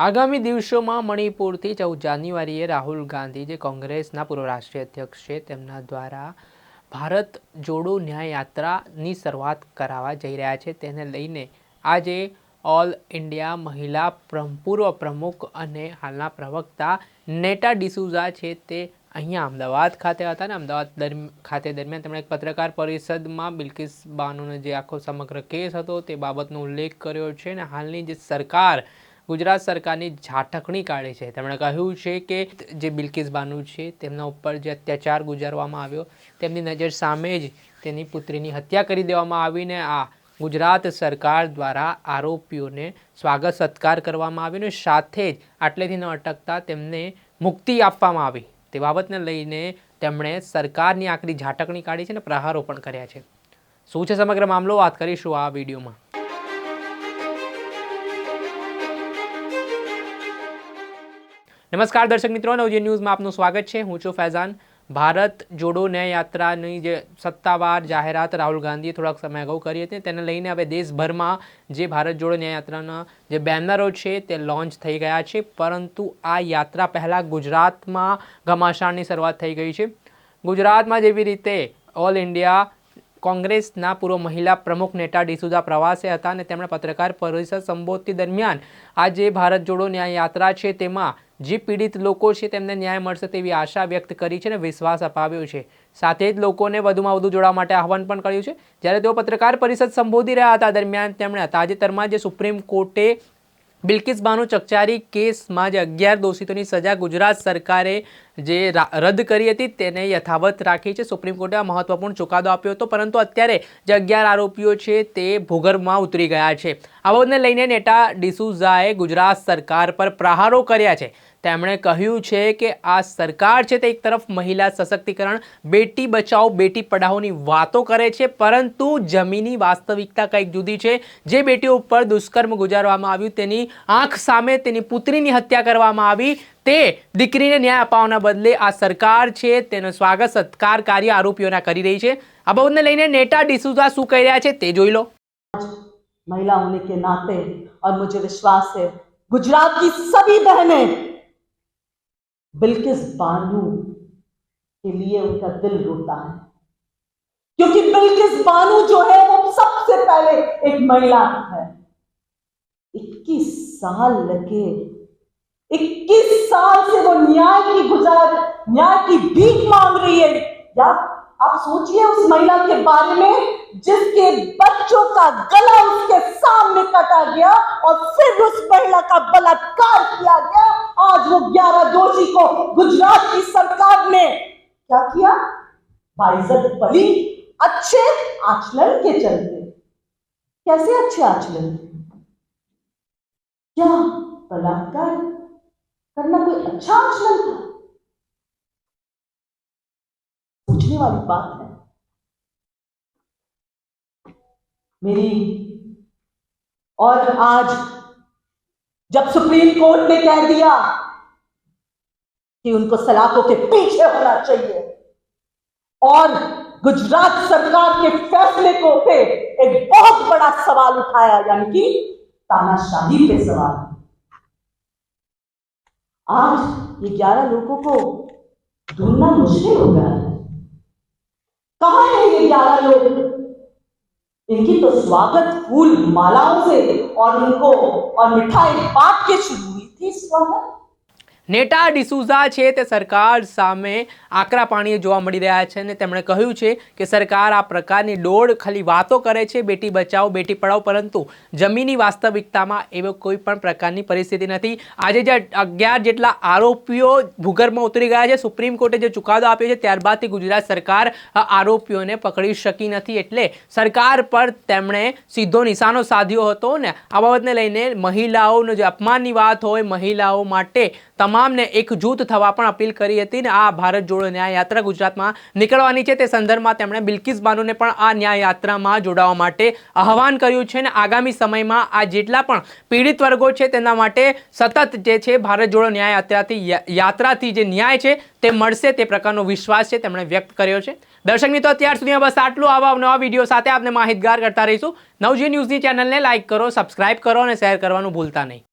આગામી દિવસોમાં મણિપુરથી ચૌદ જાન્યુઆરીએ રાહુલ ગાંધી, જે કોંગ્રેસના પૂર્વ રાષ્ટ્રીય અધ્યક્ષ છે, તેમના દ્વારા ભારત જોડો ન્યાય યાત્રાની શરૂઆત કરાવવા જઈ રહ્યા છે. તેને લઈને આજે ઓલ ઇન્ડિયા મહિલા પૂર્વ પ્રમુખ અને હાલના પ્રવક્તા નેટા ડિસુઝા છે તે અહીંયા અમદાવાદ ખાતે હતા અને અમદાવાદ ખાતે દરમિયાન તેમણે એક પત્રકાર પરિષદમાં બિલકિસ બાનુનો જે આખો સમગ્ર કેસ હતો તે બાબતનો ઉલ્લેખ કર્યો છે અને હાલની જે સરકાર ગુજરાત સરકારની ઝાટકણી કાઢી છે. તેમણે કહ્યું છે કે જે બિલકિસ બાનુ છે, તેમના ઉપર જે અત્યાચાર ગુજારવામાં આવ્યો, તેમની નજર સામે જ તેની પુત્રીની હત્યા કરી દેવામાં આવીને આ ગુજરાત સરકાર દ્વારા આરોપીઓને સ્વાગત સત્કાર કરવામાં આવ્યો અને સાથે જ આટલેથી ન અટકતા તેમને મુક્તિ આપવામાં આવી. તે બાબતને લઈને તેમણે સરકારની આકરી ઝાટકણી કાઢી છે અને પ્રહારો પણ કર્યા છે. શું છે સમગ્ર મામલો? વાત કરીશું આ વિડીયોમાં. નમસ્કાર દર્શક મિત્રો, નવજી ન્યૂઝમાં આપનું સ્વાગત છે. હું છું ફૈઝાન. ભારત જોડો ન્યાય યાત્રાની જે સત્તાવાર જાહેરાત રાહુલ ગાંધીએ થોડાક સમય અગાઉ કરી હતી, તેને લઈને હવે દેશભરમાં જે ભારત જોડો ન્યાય યાત્રાના જે બેનરો છે, તે લોન્ચ થઈ ગયા છે. પરંતુ આ યાત્રા પહેલાં ગુજરાતમાં ઘમાસાણની શરૂઆત થઈ ગઈ છે. ગુજરાતમાં જેવી રીતે ઓલ ઇન્ડિયા કોંગ્રેસના પૂર્વ મહિલા પ્રમુખ નેતા ડિસુદા પ્રવાસે હતા અને તેમણે પત્રકાર પરિષદ સંબોધતી દરમિયાન આ જે ભારત જોડો ન્યાય યાત્રા છે, તેમાં જે પીડિત લોકો છે તેમને ન્યાય મળશે તેવી આશા વ્યક્ત કરી છે અને વિશ્વાસ અપાવ્યો છે. સાથે જ લોકોને વધુમાં વધુ જોડવા માટે આહવાન પણ કર્યું છે. જ્યારે તેઓ પત્રકાર પરિષદ સંબોધી રહ્યા હતા, દરમિયાન તેમણે તાજેતરમાં જે સુપ્રીમ કોર્ટે બિલ્કિસ બાનુ ચકચારી કેસમાં જે અગિયાર દોષિતોની સજા ગુજરાત સરકારે જે રદ કરી હતી તેને યથાવત રાખી છે. સુપ્રીમ કોર્ટે આ મહત્વપૂર્ણ ચુકાદો આપ્યો હતો, પરંતુ અત્યારે જે અગિયાર આરોપીઓ છે તે ભૂગર્ભમાં ઉતરી ગયા છે. આ બાબતને લઈને નેટા ડિસુઝાએ ગુજરાત સરકાર પર પ્રહારો કર્યા છે. તેમણે કહ્યું છે કે આ સરકાર છે તે એક તરફ મહિલા સશક્તિકરણ, બેટી બચાવો બેટી પઢાઓની વાતો કરે છે, પરંતુ જમીની વાસ્તવિકતા કંઈક જુદી છે. જે બેટીઓ ઉપર દુષ્કર્મ ગુજારવામાં આવ્યું, તેની આંખ સામે તેની પુત્રીની હત્યા કરવામાં આવી. તે દીકરીને ન્યાય અપાવવાના બદલે આ સરકાર છે તેનો સ્વાગત સત્કાર કાર્ય આરોપીઓના કરી રહી છે આ બાબતને લઈને નેટા ડિસુઝા શું કહી રહ્યા છે તે જોઈ લો महिला होने के नाते और मुझे विश्वास है गुजरात की सभी बहनें बिल्किस बानू के लिए उनका दिल रोता है क्योंकि बिल्किस बानू जो है वो सबसे पहले एक महिला है 21 साल लगे 21 साल से वो न्याय की गुजार, न्याय की भीख मांग रही है। या आप सोचिए उस महिला के बारे में, जिसके बच्चों का गला उसके सामने काटा गया और फिर उस महिला का बलात्कार किया गया। आज वो 11 दोषी को गुजरात की सरकार ने क्या किया? बाइज्जत बली अच्छे आचरण के चलते। कैसे अच्छे आचरण क्या बलात्कार था। पूछने वाली बात है। मेरी और आज जब सुप्रीम कोर्ट ने कह दिया कि उनको सलाखों के पीछे होना चाहिए और गुजरात सरकार के फैसले को पे एक बहुत बड़ा सवाल उठाया, यानी कि तानाशाही पे सवाल। आज ये ग्यारह लोगों को ढूंढना मुश्किल हो गया है। कहा है ये ग्यारह लोग? इनकी तो स्वागत फूल मालाओं से और उनको और मिठाई पाट के शुरू हुई थी स्वागत। નેટા ડિસુઝા છે તે સરકાર સામે આકરા પાણીએ જોવા મળી રહ્યા છે અને તેમણે કહ્યું છે કે સરકાર આ પ્રકારની દોડ ખાલી વાતો કરે છે, બેટી બચાવો, બેટી પઢાઓ પરંતુ જમીની વાસ્તવિકતામાં એવો કોઈ પણ પ્રકારની પરિસ્થિતિ નથી. આજે જે અગિયાર જેટલા આરોપીઓ ભૂગર્ભમાં ઉતરી ગયા છે, સુપ્રીમ કોર્ટે જે ચુકાદો આપ્યો છે, ત્યારબાદથી ગુજરાત સરકાર આરોપીઓને પકડી શકી નથી. એટલે સરકાર પર તેમણે સીધો નિશાનો સાધ્યો હતો ને આ બાબતને લઈને મહિલાઓનો જે અપમાનની વાત હોય, મહિલાઓ માટે તમામને એકજૂથ થવા પણ અપીલ કરી હતી ને આ ભારત જોડો ન્યાય યાત્રા ગુજરાતમાં નીકળવાની છે. તે સંદર્ભમાં તેમણે બિલકિસ બાનુને પણ આ ન્યાય યાત્રામાં જોડાવા માટે આહવાન કર્યું છે ને આગામી સમયમાં આ જેટલા પણ પીડિત વર્ગો છે તેના માટે સતત જે છે ભારત જોડો ન્યાય યાત્રાથી યાત્રાથી જે ન્યાય છે તે મળશે તે પ્રકારનો વિશ્વાસ છે તેમણે વ્યક્ત કર્યો છે. દર્શક મિત્રો, અત્યાર સુધી બસ આટલું. આવા નવા વીડિયો સાથે આપને માહિતગાર કરતા રહીશું. નવજી ન્યૂઝની ચેનલને લાઇક કરો, સબસ્ક્રાઇબ કરો અને શેર કરવાનું ભૂલતા નહીં.